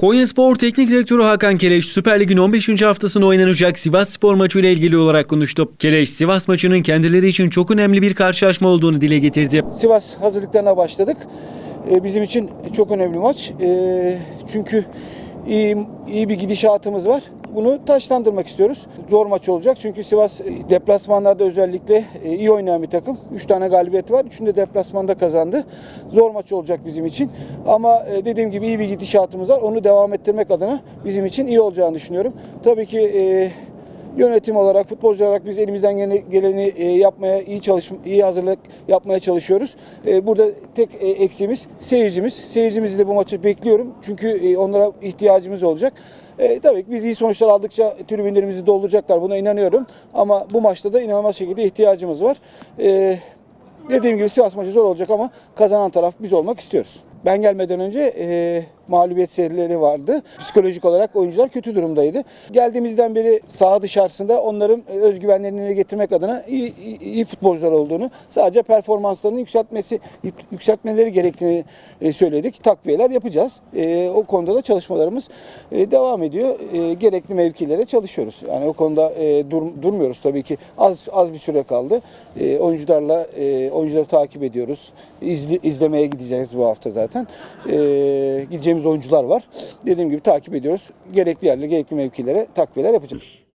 Konyaspor Teknik Direktörü Hakan Keleş Süper Lig'in 15. haftasında oynanacak Sivas Spor maçıyla ilgili olarak konuştu. Keleş, Sivas maçının kendileri için çok önemli bir karşılaşma olduğunu dile getirdi. Sivas hazırlıklarına başladık. Ee, Bizim için çok önemli maç. Ee, Çünkü iyi, iyi bir gidişatımız var. Bunu taşlandırmak istiyoruz. Zor maç olacak çünkü Sivas e, deplasmanlarda özellikle e, iyi oynayan bir takım. 3 tane galibiyeti var. Üçünü de deplasmanda kazandı. Zor maç olacak bizim için. Ama e, dediğim gibi iyi bir gidişatımız var. Onu devam ettirmek adına bizim için iyi olacağını düşünüyorum. Tabii ki Yönetim olarak, futbolcu olarak biz elimizden geleni e, yapmaya, iyi çalış, iyi hazırlık yapmaya çalışıyoruz. E, Burada tek e, eksiğimiz seyircimiz. Seyircimizi de bu maçı bekliyorum. Çünkü onlara ihtiyacımız olacak. E, tabii ki biz iyi sonuçlar aldıkça tribünlerimizi dolduracaklar. Buna inanıyorum. Ama bu maçta da inanılmaz şekilde ihtiyacımız var. E, Dediğim gibi Sivas maçı zor olacak ama kazanan taraf biz olmak istiyoruz. Ben gelmeden önce e, mağlubiyet serileri vardı. Psikolojik olarak oyuncular kötü durumdaydı. Geldiğimizden beri saha dışarısında onların e, özgüvenlerini getirmek adına iyi, iyi, iyi futbolcular olduğunu, sadece performanslarını yükseltmesi yükseltmeleri gerektiğini e, söyledik. Takviyeler yapacağız. E, o konuda da çalışmalarımız devam ediyor. Gerekli mevkilere çalışıyoruz. Yani o konuda dur- durmuyoruz tabii ki. Az az bir süre kaldı. Oyuncularla oyuncuları takip ediyoruz. İzli, izlemeye gideceğiz bu hafta zaten. Gideceğimiz oyuncular var. Dediğim gibi takip ediyoruz. Gerekli yerlere, gerekli mevkilere takviyeler yapacağız.